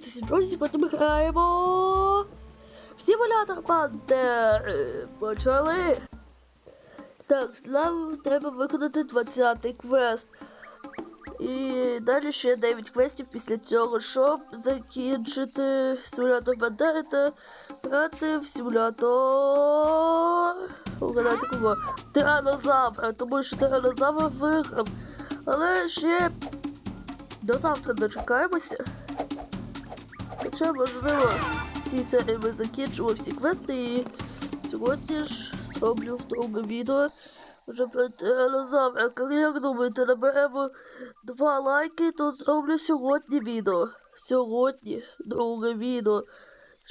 Привіт, друзі! Ми граємо в симулятор Пантер. Почали. Так, нам треба виконати 20-й квест. І далі ще 9 квестів після цього, щоб закінчити симулятор Пантери та грати в симулятор. Угадайте кого? Тиранозавра, тому що тиранозавр виграв. Але ще до завтра дочекаємося. Хоча, можливо, в цій серії ми закінчимо всі квести і сьогодні ж зроблю вдруге відео вже про тиранозавра. Коли як думаєте, наберемо два лайки, то зроблю сьогодні відео. Сьогодні друге відео.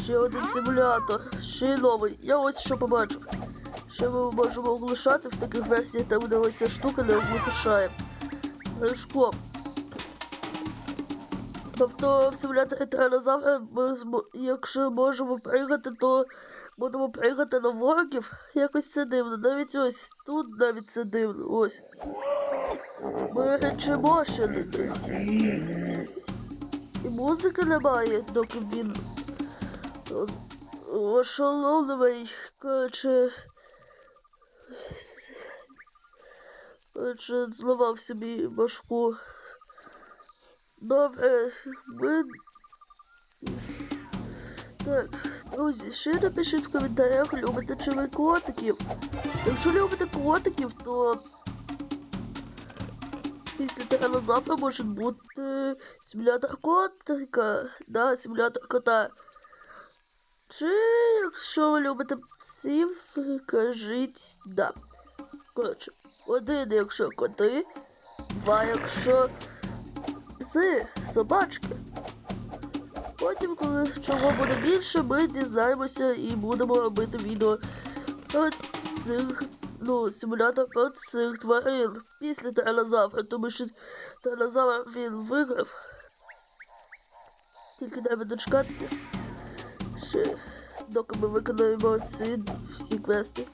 Ще один симулятор, ще й новий. Я ось що побачив. Ще ми можемо оглушати в таких версіях, там де оця штука не оглушає. Рижком. Тобто в симуляторі тиранозавра якщо можемо пригати, то будемо пригати на ворогів. Якось це дивно. Навіть ось тут навіть це дивно. Ось. Ми речимо ще не. І музики немає, доки він о- ошеломлений. Коротше. Коротше, зламав собі башку. Добре, ми. Так, друзі, ще напишіть в коментарях, любите чи ви котиків. Якщо любите котиків, то після тиранозавра може бути симулятор котика. Да, симулятор кота. Чи якщо ви любите псів, кажіть да. Коротше, один, якщо коти, два, якщо пси, собачки. Потім, коли чого буде більше, ми дізнаємося і будемо робити відео про цих, ну, симулятор про цих тварин після тиранозавра, тому що тиранозавр він виграв. Тільки треба дочекатися. Ще доки ми виконуємо ці всі квести.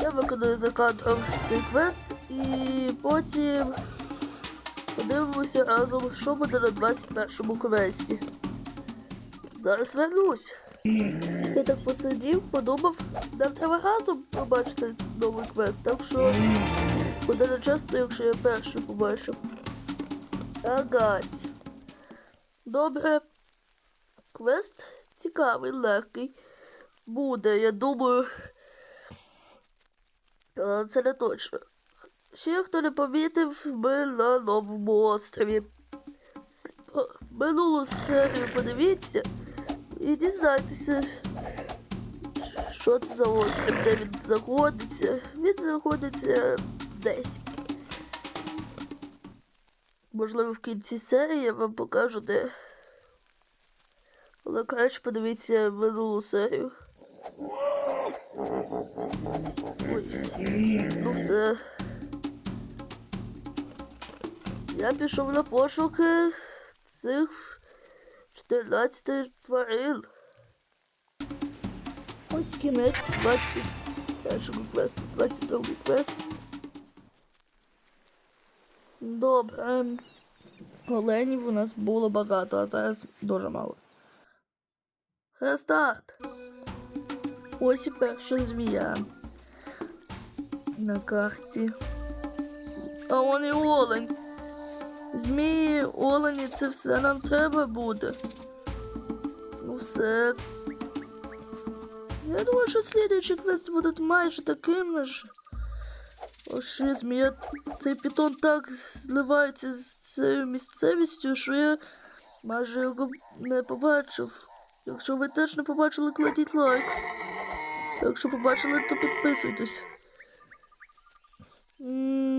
Я виконую за кадром цей квест і потім подивимося разом, що буде на 21-му квесті. Зараз вернусь. Я так посидів, подумав, нам треба разом побачити новий квест, так що буде нечесно, якщо я перший побачив. Агась. Добре. Квест цікавий, легкий. Буде, я думаю. Але це не точно. Ще хто не помітив, ми на новому острові. Минулу серію подивіться і дізнайтеся, що це за острів, де він знаходиться. Він знаходиться десь. Можливо, в кінці серії я вам покажу де. Але краще подивіться минулу серію. Ой, ну все. Я пішов на пошуки цих 14 тварин. Ось кінець 21 квесту, 22 квест. Добре. Оленів у нас було багато, а зараз дуже мало. Рестарт. Ось і перша змія. На карті. А он і олень. Змії, олені, це все нам треба буде. Ну все. Я думаю, що слідуючі квести будуть майже такими ж. Ще змія, цей пітон так зливається з цією місцевістю, що я майже його не побачив. Якщо ви теж не побачили, кладіть лайк. Якщо побачили, то підписуйтесь. М,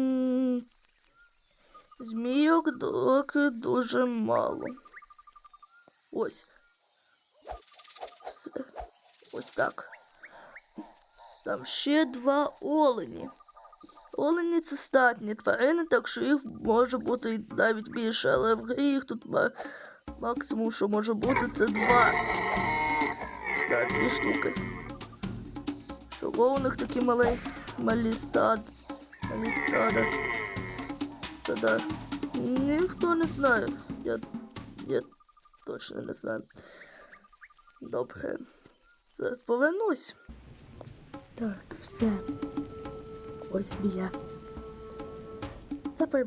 Змійок доки дуже мало. Ось. Все. Ось так. Там ще два олені. Олені це статні тварини, так що їх може бути навіть більше, але в грі їх тут ма- максимум, що може бути, це два. Так, дві штуки. Чого у них такі малі, малі стад, малі стада? Стада. Ніхто не знає. Я, я точно не знаю. Добре. Зараз повернусь. Так, все. Ось біля. Це. Опа.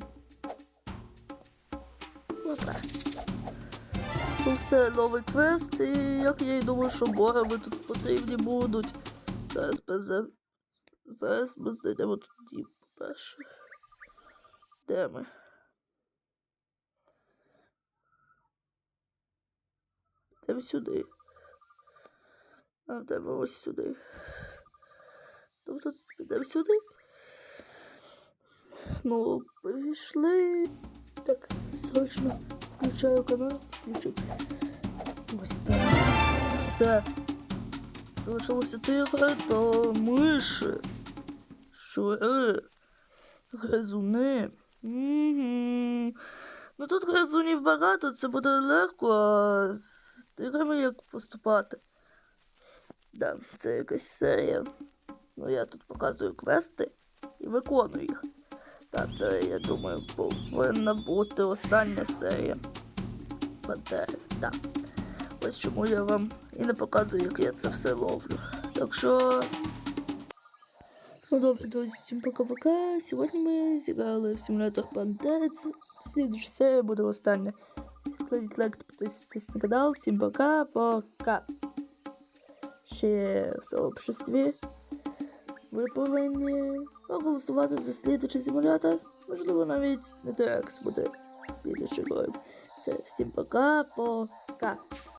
Ну все, новий квест, і як я й думаю, що борови тут потрібні будуть. Зараз ми за... Зараз ми знайдемо тут дім, по-перше. Де ми? Йдемо сюди. А йдемо ось сюди. Тобто йдемо сюди. Ну, пішли. Так, срочно включаю канал. Включив. Ось так. Все. Залишилося тигри та миші. Щури. Гризуни. Тут гризунів багато, це буде легко, а тиграми як поступати. Да, це якась серія. Ну я тут показую квести і виконую їх. Так, це, я думаю, повинна бути остання серія. Пантери, так. Ось чому я вам і не показую, як я це все ловлю. Так що. Ну добре, друзі, всім пока-пока. Сьогодні ми зіграли в симулятор Пантери. Це слідча серія буде остання. Кладіть лайк, підписуйтесь на канал. Всім пока-пока. Ще в сообществі. Ви повинні проголосувати за следующий симулятор. Можливо, навіть не Терекс буде слідчою грою. Все, всім пока-пока.